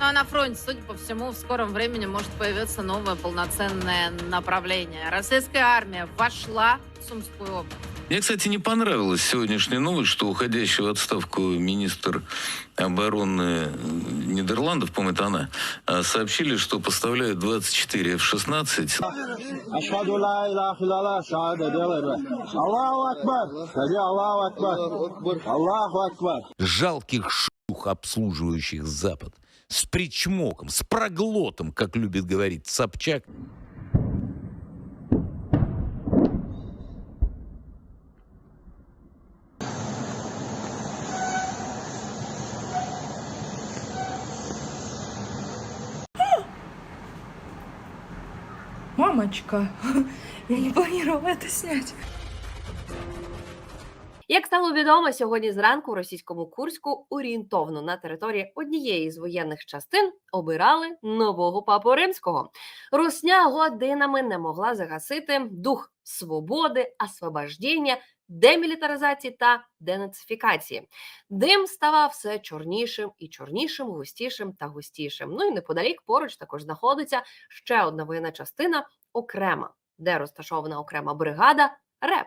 Но на фронте, судя по всему, в скором времени может появиться новое полноценное направление. Российская армия вошла в Сумскую область. Мне, кстати, не понравилась сегодняшняя новость, что уходящий в отставку министр обороны Нидерландов, по-моему, это она, а, сообщили, что поставляют 24 F-16. Жалких шух, обслуживающих Запад с причмоком, с проглотом, как любит говорить Собчак. Мамочка, я не планировала это снять. Як стало відомо, сьогодні зранку російському Курську орієнтовно на території однієї з воєнних частин обирали нового папу римського. Русня годинами не могла загасити дух свободи, освобождення, демілітаризації та денацифікації. Дим ставав все чорнішим і чорнішим, густішим та густішим. Ну і неподалік поруч також знаходиться ще одна воєнна частина окрема, де розташована окрема бригада РЕП.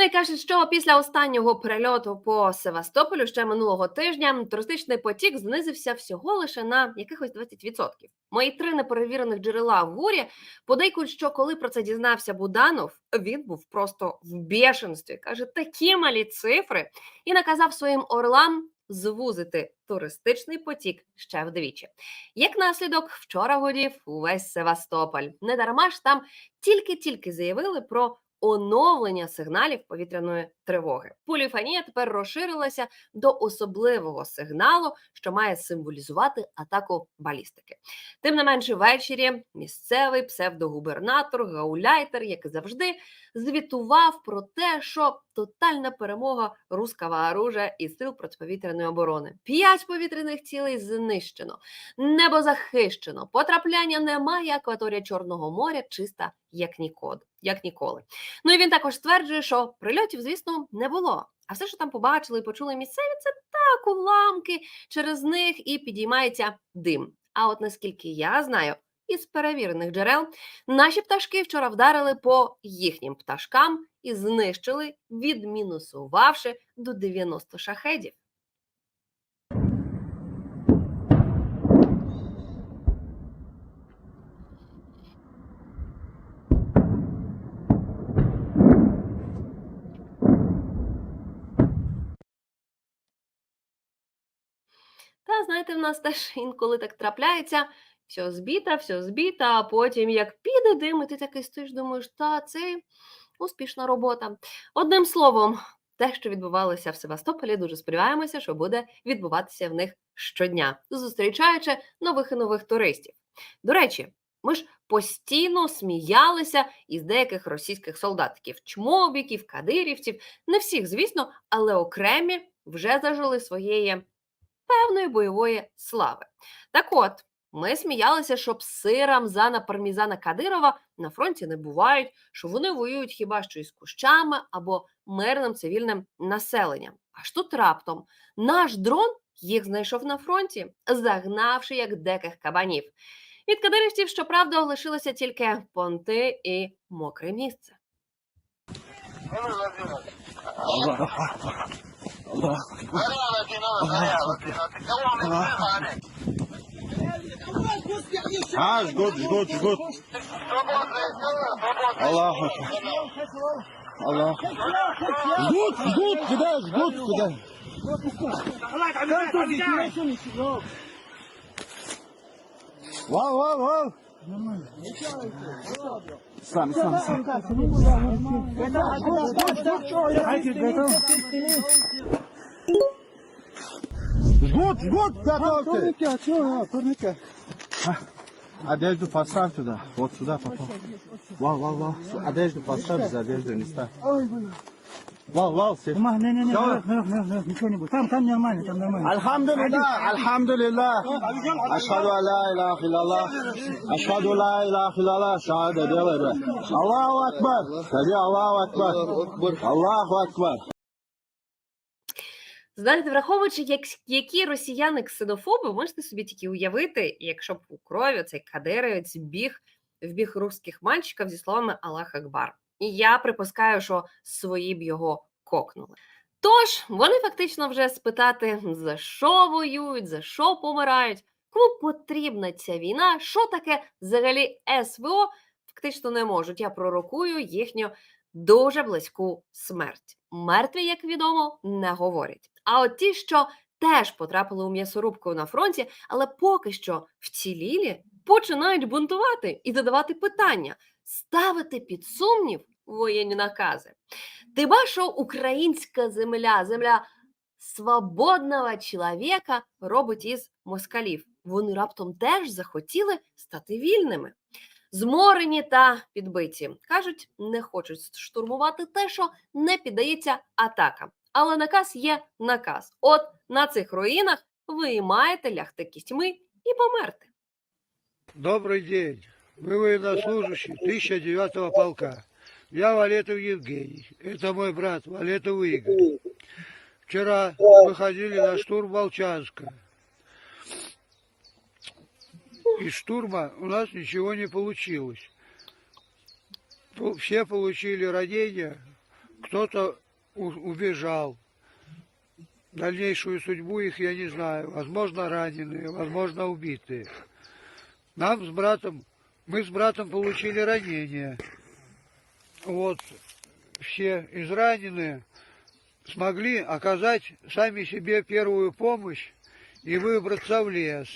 Ну і кажуть, що після останнього перельоту по Севастополю ще минулого тижня туристичний потік знизився всього лише на якихось 20%. Мої три неперевірених джерела в гурі подейкують, що коли про це дізнався Буданов, він був просто в бешенстві. каже, такі малі цифри, і наказав своїм орлам звузити туристичний потік ще вдвічі. Як наслідок, вчора горів увесь Севастополь. Недарма ж там тільки-тільки заявили про оновлення сигналів повітряної тривоги. Поліфонія тепер розширилася до особливого сигналу, що має символізувати атаку балістики. Тим не менше, ввечері місцевий псевдогубернатор Гауляйтер, як завжди, звітував про те, що тотальна перемога руского оружия і сил протиповітряної оборони. П'ять повітряних цілей знищено, небо захищено, потрапляння немає, акваторія Чорного моря чиста як ніколи. Як ніколи. Ну і він також стверджує, що прильотів, звісно, не було. А все, що там побачили і почули місцеві, це так уламки, через них і підіймається дим. А от наскільки я знаю, із перевірених джерел, наші пташки вчора вдарили по їхнім пташкам і знищили, відмінусувавши до 90 шахедів. Та знаєте, в нас теж інколи так трапляється. Все збіта, все збіта, а потім як піде дим, і ти такий стоїш, думаєш, та це успішна робота. Одним словом, те, що відбувалося в Севастополі, дуже сподіваємося, що буде відбуватися в них щодня, зустрічаючи нових і нових туристів. До речі, ми ж постійно сміялися із деяких російських солдатиків, чмобіків, кадирівців, не всіх, звісно, але окремі вже зажили своєї певної бойової слави. Так от, ми сміялися, що пси Рамзана Пармізана Кадирова на фронті не бувають, що вони воюють хіба що із кущами або мирним цивільним населенням. Аж тут раптом наш дрон їх знайшов на фронті, загнавши як диких кабанів. Від кадирівців, щоправда, лишилося тільки понти і мокре місце. А, жгут, жгут, жгут. Аллах. Аллах. Жгут, жгут, куда, жгут, куда. Вау, вау, вау. Сам, сам, сам. Жгут, жгут, готовьте. А, Одежду поставь туда, вот сюда попал. Вау, вау, вау. Одежду поставь, за одежду не ставь. Вал, Вал, все. Бумага, не, не, не, Всё. наверх, наверх, наверх, наверх, ничего не будет. Там, там нормально, там нормально. Альхамдулиллах, альхамдулиллах. Ашхаду ла илаха илляллах. Ашхаду ла илаха илляллах. Шахада делай, брат. Аллаху акбар. Скажи Аллаху акбар. Аллаху акбар. Знаєте, враховуючи, як, які росіяни ксенофоби, можете собі тільки уявити, якщо б у крові цей кадировець біг в біг русських мальчиків зі словами Аллах Акбар. І я припускаю, що свої б його кокнули. Тож вони фактично вже спитати, за що воюють, за що помирають, кому потрібна ця війна, що таке взагалі СВО, фактично не можуть. Я пророкую їхню дуже близьку смерть. Мертві, як відомо, не говорять. А от ті, що теж потрапили у м'ясорубку на фронті, але поки що вцілілі, починають бунтувати і задавати питання, ставити під сумнів воєнні накази. Ти що українська земля, земля свободного чоловіка робить із москалів. Вони раптом теж захотіли стати вільними. Зморені та підбиті. Кажуть, не хочуть штурмувати те, що не піддається атакам. Але наказ є наказ. От на цих руїнах ви маєте лягти кістьми і померти. Добрый день. Мы военнослужащий 1009 полка. Я Валетов Евгений. Это мой брат Валетов Игорь. Вчера выходили на штурм Волчанска. Из штурма у нас ничего не получилось. Все получили ранения, кто-то убежал. Дальнейшую судьбу их я не знаю. Возможно, раненые, возможно, убитые. Нам с братом, мы с братом получили ранения. Вот, все израненные смогли оказать сами себе первую помощь и выбраться в лес.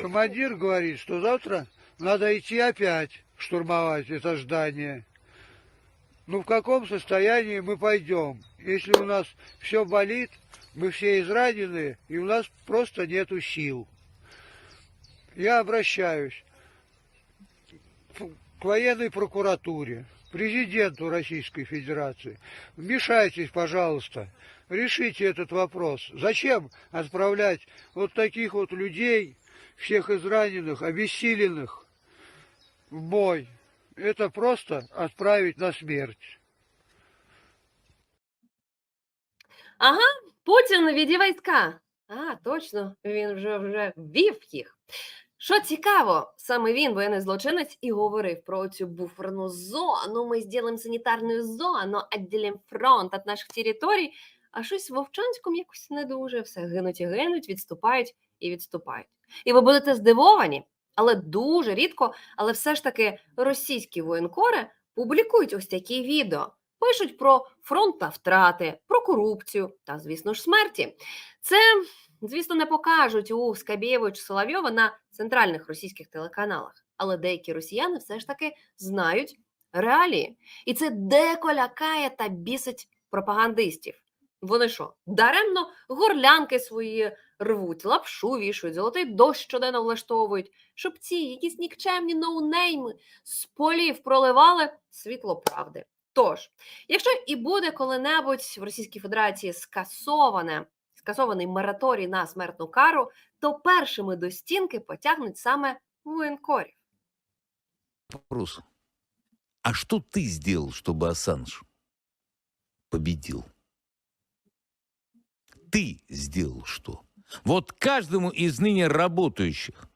Командир говорит, что завтра надо идти опять штурмовать это здание. Ну, в каком состоянии мы пойдем? Если у нас все болит, мы все изранены, и у нас просто нету сил я обращаюсь к военной прокуратуре, президенту Российской Федерации. Вмешайтесь, пожалуйста, решите этот вопрос. Зачем отправлять вот таких вот людей, всех израненных, обессиленных в бой? Это просто отправить на смерть. Ага, Путін віді війська. А, точно, він вже вже ввів їх. Що цікаво, саме він, воєнний злочинець, і говорив про цю буферну зону. Ми зробимо санітарну зону, відділимо фронт від наших територій. А щось в Вовчанському якось не дуже. Все гинуть і гинуть, відступають і відступають. І ви будете здивовані, але дуже рідко, але все ж таки російські воєнкори публікують ось такі відео. Пишуть про фронт та втрати, про корупцію та, звісно ж, смерті. Це, звісно, не покажуть у Скабєєва чи Соловйова на центральних російських телеканалах, але деякі росіяни все ж таки знають реалії. І це деко лякає та бісить пропагандистів. Вони що, даремно горлянки свої рвуть, лапшу вішують, золотий дощ щоденно влаштовують, щоб ці якісь нікчемні ноунейми з полів проливали світло правди. Тож, якщо і буде коли-небудь в Російській Федерації скасоване, скасований мораторій на смертну кару, то першими до стінки потягнуть саме воєнкорів. Вопрос. А что ты сделал, чтобы Ассанж победил? Ты сделал что? Вот каждому из ныне работающих,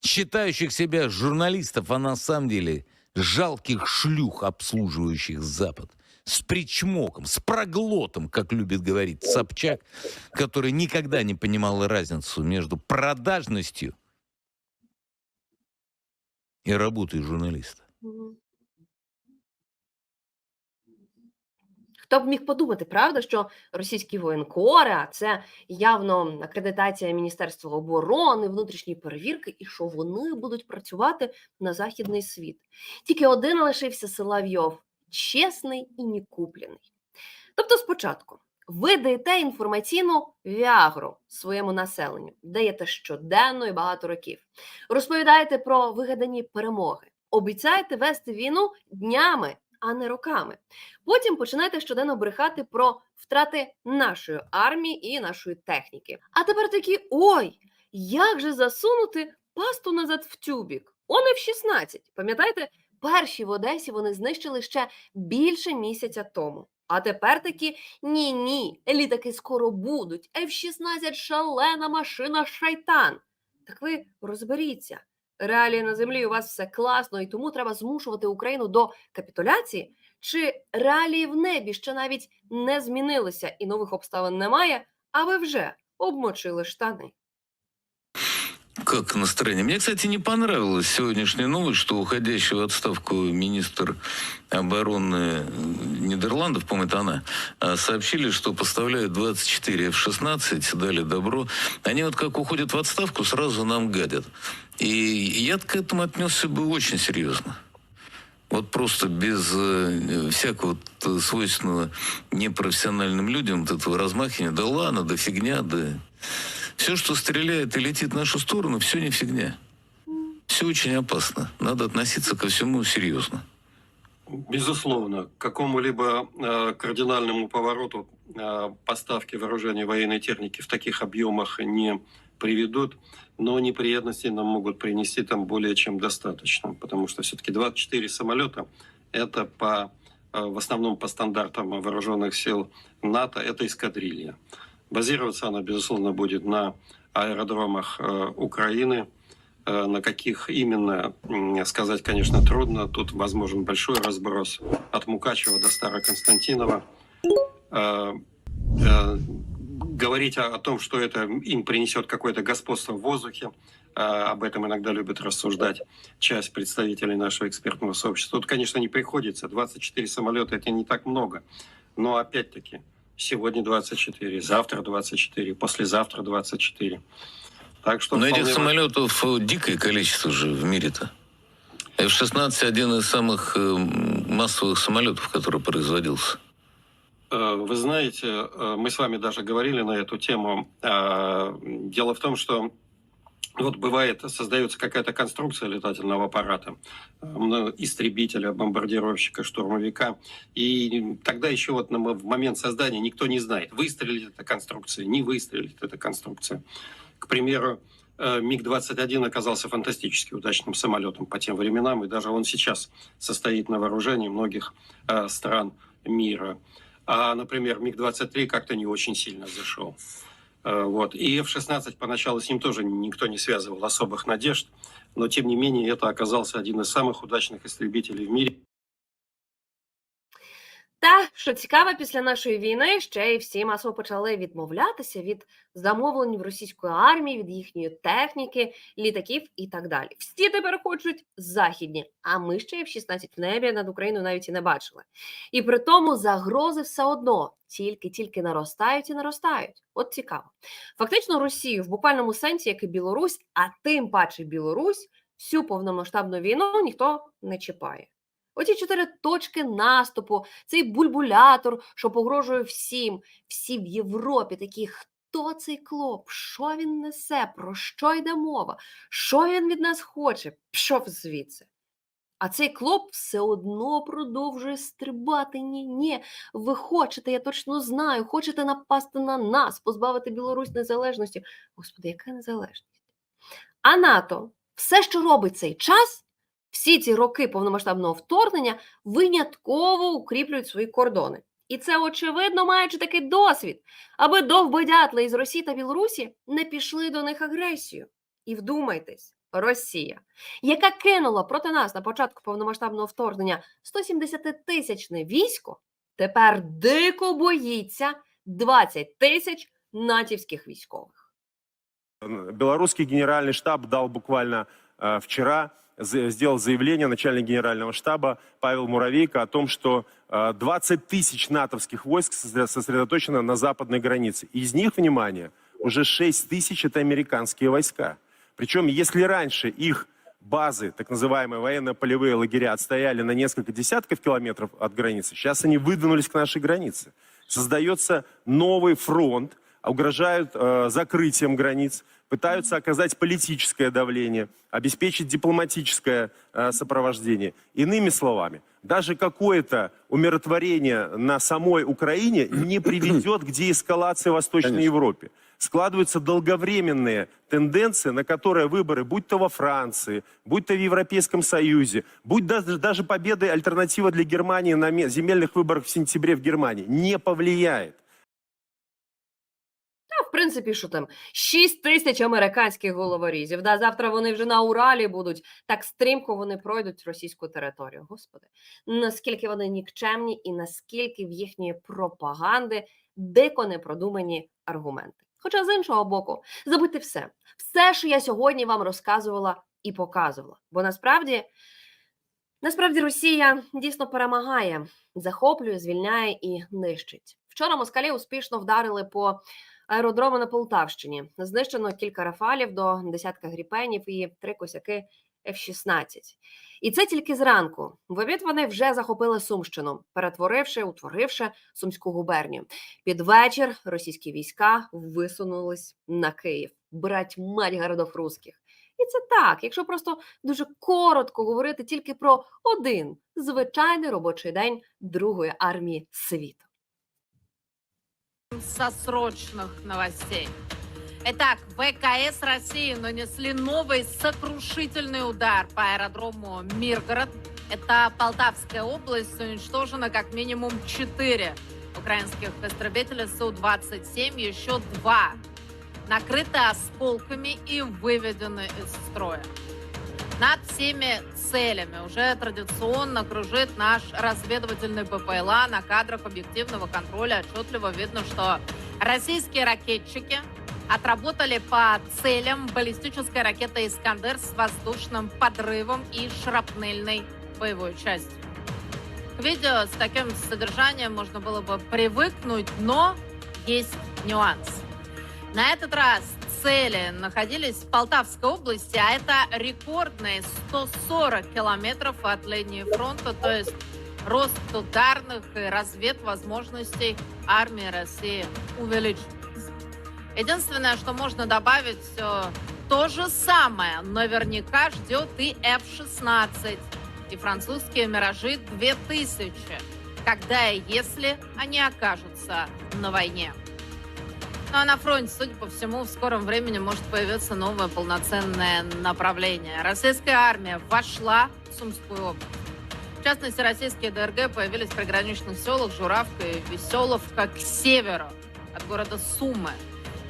считающих себя журналистов, а на самом деле жалких шлюх, обслуживающих Запад, с причмоком, с проглотом, как любит говорить Собчак, который никогда не понимал разницу между продажностью и работой журналиста. Хто б міг подумати, правда, що російські воєнкори, а це явно акредитація Міністерства оборони, внутрішні перевірки, і що вони будуть працювати на західний світ. Тільки один лишився Соловйов, чесний і нікуплений. Тобто, спочатку ви даєте інформаційну віагру своєму населенню, даєте щоденно і багато років. Розповідаєте про вигадані перемоги, обіцяєте вести війну днями, а не роками. Потім починаєте щоденно брехати про втрати нашої армії і нашої техніки. А тепер такі: ой, як же засунути пасту назад в тюбік? Он F-16. Пам'ятаєте, перші в Одесі вони знищили ще більше місяця тому. А тепер такі ні, ні, літаки скоро будуть. F-16 шалена машина шайтан. Так ви розберіться. Реалії на землі у вас все класно, і тому треба змушувати Україну до капітуляції? Чи реалії в небі ще навіть не змінилися і нових обставин немає, а ви вже обмочили штани? Как настроение? Мне, кстати, не понравилась сегодняшняя новость, что уходящий в отставку министр обороны э, Нидерландов, это она, а, сообщили, что поставляют 24 F-16, дали добро. Они вот как уходят в отставку, сразу нам гадят. И я к этому отнесся бы очень серьезно. Вот просто без э, всякого э, свойственного непрофессиональным людям вот этого размахивания, да ладно, да фигня, да... Все, что стреляет и летит в нашу сторону, все не фигня. Все очень опасно. Надо относиться ко всему серьезно. Безусловно, к какому-либо э, кардинальному повороту э, поставки вооружений и военной техники в таких объемах не приведут, но неприятностей нам могут принести там более чем достаточно, потому что все-таки 24 самолета это по э, в основном по стандартам вооруженных сил НАТО это эскадрилья. Базироваться она, безусловно, будет на аэродромах э, Украины. Э, На каких именно, сказать, конечно, трудно. Тут возможен большой разброс от Мукачева до Староконстантинова. Э, Говорить о том, что это им принесет какое-то господство в воздухе, об этом иногда любят рассуждать часть представителей нашего экспертного сообщества. Тут, конечно, не приходится. 24 самолета – это не так много. Но, опять-таки, сегодня 24, завтра 24, послезавтра 24. Так что Но этих самолетов э, дикое количество же в мире-то. F-16 один из самых э, массовых самолетов, который производился. Э, Вы знаете, мы с вами даже говорили на эту тему. Дело в том, что вот бывает, создается какая-то конструкция летательного аппарата, ну, истребителя, бомбардировщика, штурмовика, и тогда еще вот в момент создания никто не знает, выстрелит эта конструкция, не выстрелит эта конструкция. К примеру, э, МиГ-21 оказался фантастически удачным самолетом по тем временам, и даже он сейчас состоит на вооружении многих э, стран мира. А, например, МиГ-23 как-то не очень сильно зашел. Э, Вот. И F-16 поначалу с ним тоже никто не связывал особых надежд, но тем не менее это оказался один из самых удачных истребителей в мире. Та що цікаво, після нашої війни ще й всі масово почали відмовлятися від замовлень в російської армії, від їхньої техніки, літаків і так далі. Всі тепер хочуть західні, а ми ще в 16 в небі над Україною навіть і не бачили. І при тому загрози все одно тільки-тільки наростають і наростають. От цікаво. Фактично, Росію в буквальному сенсі, як і Білорусь, а тим паче Білорусь, всю повномасштабну війну ніхто не чіпає. Оці чотири точки наступу, цей бульбулятор, що погрожує всім, всі в Європі такі, хто цей клоп, що він несе, про що йде мова, що він від нас хоче, пішов звідси. А цей клоп все одно продовжує стрибати. Ні, ні, ви хочете, я точно знаю, хочете напасти на нас, позбавити Білорусь незалежності. Господи, яка незалежність? А НАТО все, що робить цей час, всі ці роки повномасштабного вторгнення винятково укріплюють свої кордони. І це, очевидно, маючи такий досвід, аби довбодятли із Росії та Білорусі не пішли до них агресію. І вдумайтесь, Росія, яка кинула проти нас на початку повномасштабного вторгнення 170-тисячне військо, тепер дико боїться 20 тисяч натівських військових. Белорусский генеральный штаб дал буквально вчера, за- сделал заявление начальник генерального штаба Павел Муравейко о том, что э, 20 тысяч натовских войск сосредо- сосредоточено на западной границе. Из них, внимание, уже 6 тысяч это американские войска. Причем, если раньше их базы, так называемые военно-полевые лагеря, отстояли на несколько десятков километров от границы, сейчас они выдвинулись к нашей границе. Создается новый фронт, угрожают э, закрытием границ, пытаются оказать политическое давление, обеспечить дипломатическое э, сопровождение. Иными словами, даже какое-то умиротворение на самой Украине не приведет к деэскалации в Восточной Конечно. Европе. Складываются долговременные тенденции, на которые выборы, будь то во Франции, будь то в Европейском Союзе, будь даже, даже победы альтернатива для Германии на ме- земельных выборах в сентябре в Германии, не повлияет. Принципі, що там 6 тисяч американських головорізів. Да, завтра вони вже на Уралі будуть. Так стрімко вони пройдуть російську територію. Господи, наскільки вони нікчемні і наскільки в їхньої пропаганди дико непродумані аргументи. Хоча з іншого боку, забудьте все, все, що я сьогодні вам розказувала і показувала. Бо насправді, насправді Росія дійсно перемагає, захоплює, звільняє і нищить. Вчора москалі успішно вдарили по аеродрому на Полтавщині. Знищено кілька рафалів до десятка гріпенів і три косяки F-16. І це тільки зранку. В обід вони вже захопили Сумщину, перетворивши, утворивши Сумську губернію. Під вечір російські війська висунулись на Київ, брать мать городов русських. І це так, якщо просто дуже коротко говорити тільки про один звичайний робочий день Другої армії світу. Со срочных новостей. Итак, ВКС России нанесли новый сокрушительный удар по аэродрому Миргород. Это Полтавская область. Уничтожено как минимум четыре украинских истребителя Су-27, еще два накрыты осколками и выведены из строя. Над всеми целями уже традиционно кружит наш разведывательный БПЛА. На кадрах объективного контроля отчетливо видно, что российские ракетчики отработали по целям баллистической ракеты «Искандер» с воздушным подрывом и шрапнельной боевой частью. К видео с таким содержанием можно было бы привыкнуть, но есть нюанс. На этот раз цели находились в Полтавской области, а это рекордные 140 километров от линии фронта, то есть рост ударных и разведвозможностей армии России увеличивается. Единственное, что можно добавить, э, то же самое наверняка ждет и F-16, и французские «Миражи 2000, когда и если они окажутся на войне. Ну а на фронте, судя по всему, в скором времени может появиться новое полноценное направление. Российская армия вошла в Сумскую область. В частности, российские ДРГ появились в приграничных селах Журавка и Веселовка к северу от города Сумы.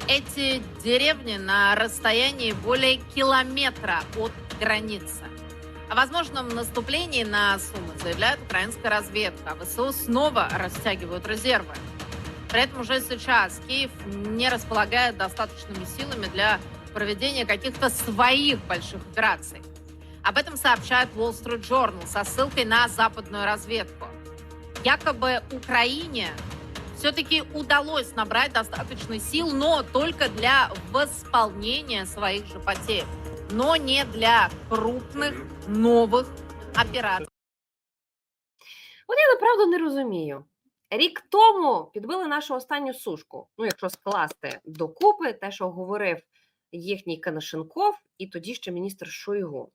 Эти деревни на расстоянии более километра от границы. О возможном наступлении на Сумы заявляет украинская разведка. А ВСУ снова растягивают резервы. При этом уже сейчас Киев не располагает достаточными силами для проведения каких-то своих больших операций. Об этом сообщает Wall Street Journal со ссылкой на западную разведку. Якобы Украине все-таки удалось набрать достаточно сил, но только для восполнения своих же потерь, но не для крупных новых операций. От я направду не розумію. Рік тому підбили нашу останню сушку. Ну, якщо скласти докупи, те, що говорив їхній Канашенков, і тоді ще міністр Шойгу.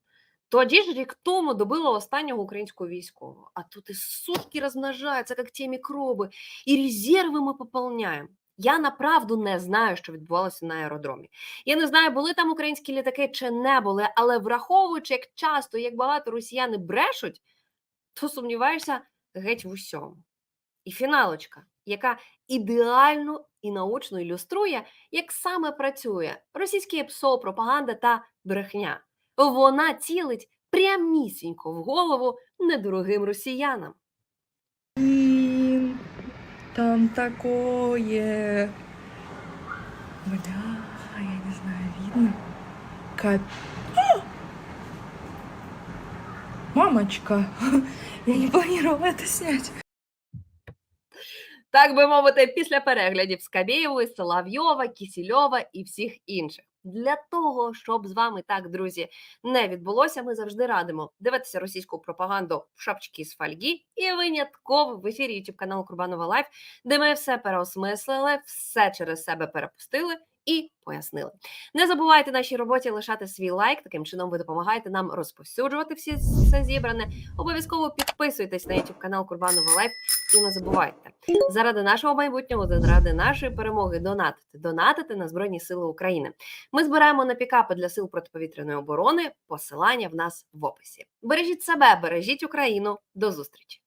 Тоді ж рік тому добили останнього українського військового. А тут і сушки розмножаються, як ті мікроби, і резерви ми поповняємо. Я направду не знаю, що відбувалося на аеродромі. Я не знаю, були там українські літаки чи не були, але враховуючи, як часто, як багато росіяни брешуть, то сумніваєшся геть в усьому. І фіналочка, яка ідеально і наочно ілюструє, як саме працює російське ПСО, пропаганда та брехня. Вона цілить прямісінько в голову недорогим росіянам. Там такое. Бля, я не знаю, видно? Кап... Мамочка, я не планировала это снять. Так би мовити, після переглядів Скабєєвої, Соловйова, Кісільова і всіх інших. Для того, щоб з вами так, друзі, не відбулося, ми завжди радимо дивитися російську пропаганду в шапчки з фольги і винятково в ефірі YouTube каналу Курбанова Лайф, де ми все переосмислили, все через себе перепустили і пояснили. Не забувайте нашій роботі лишати свій лайк. Таким чином ви допомагаєте нам розповсюджувати всі все зібране. Обов'язково підписуйтесь на YouTube канал Курбанова Лайф і не забувайте заради нашого майбутнього, заради нашої перемоги донатити, донатити на Збройні Сили України. Ми збираємо на пікапи для сил протиповітряної оборони. Посилання в нас в описі. Бережіть себе, бережіть Україну. До зустрічі!